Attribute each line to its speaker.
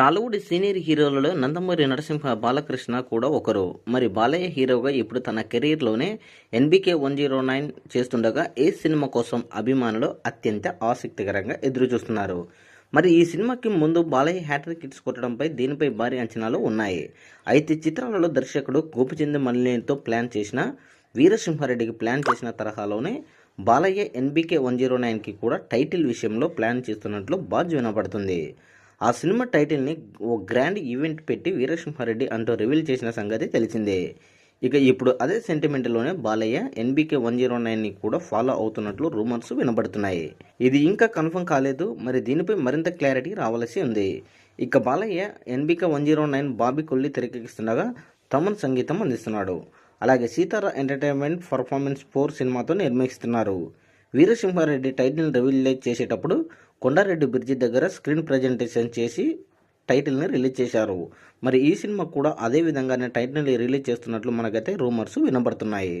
Speaker 1: Tollywood senior హీరోలలో నందమూరి నరసింహ బాలకృష్ణ కూడా ఒకరు. మరి బాలయ్య హీరోగా ఇప్పుడు తన కెరీర్లోనే ఎన్బికే వన్ జీరో నైన్ చేస్తుండగా ఏ సినిమా కోసం అభిమానులు అత్యంత ఆసక్తికరంగా ఎదురు చూస్తున్నారు మరి ఈ సినిమాకి ముందు బాలయ్య హ్యాట్రిక్ కిట్స్ కొట్టడంపై దీనిపై భారీ అంచనాలు ఉన్నాయి. అయితే చిత్రాలలో దర్శకుడు గోపిచంద్ మల్లినేనితో ప్లాన్ చేసిన వీరసింహారెడ్డికి ప్లాన్ చేసిన తరహాలోనే బాలయ్య ఎన్బికే వన్ జీరో నైన్కి కూడా టైటిల్ విషయంలో ప్లాన్ చేస్తున్నట్లు బాజ్ వినపడుతుంది. ఆ సినిమా టైటిల్ని ఓ గ్రాండ్ ఈవెంట్ పెట్టి వీరసింహారెడ్డి అంటూ రివీల్ చేసిన సంగతి తెలిసిందే. ఇక ఇప్పుడు అదే సెంటిమెంట్లోనే బాలయ్య ఎన్బీకే వన్ జీరో నైన్ని కూడా ఫాలో అవుతున్నట్లు రూమర్స్ వినబడుతున్నాయి. ఇది ఇంకా కన్ఫర్మ్ కాలేదు మరి దీనిపై మరింత క్లారిటీ రావాల్సి ఉంది. ఇక Balayya NBK one zero nine Bobby Kolli తెరకెక్కిస్తుండగా Thaman సంగీతం అందిస్తున్నాడు. అలాగే సీతారా ఎంటర్టైన్మెంట్ పర్ఫార్మెన్స్ ఫోర్ సినిమాతో నిర్మిస్తున్నారు. వీరసింహారెడ్డి టైటిల్ రివీల్ చేసేటప్పుడు కొండారెడ్డి బ్రిడ్జి దగ్గర స్క్రీన్ ప్రజెంటేషన్ చేసి టైటిల్ని రిలీజ్ చేశారు. మరి ఈ సినిమా కూడా అదే విధంగానే టైటిల్ని రిలీజ్ చేస్తున్నట్లు మనకైతే రూమర్స్ వినబడుతున్నాయి.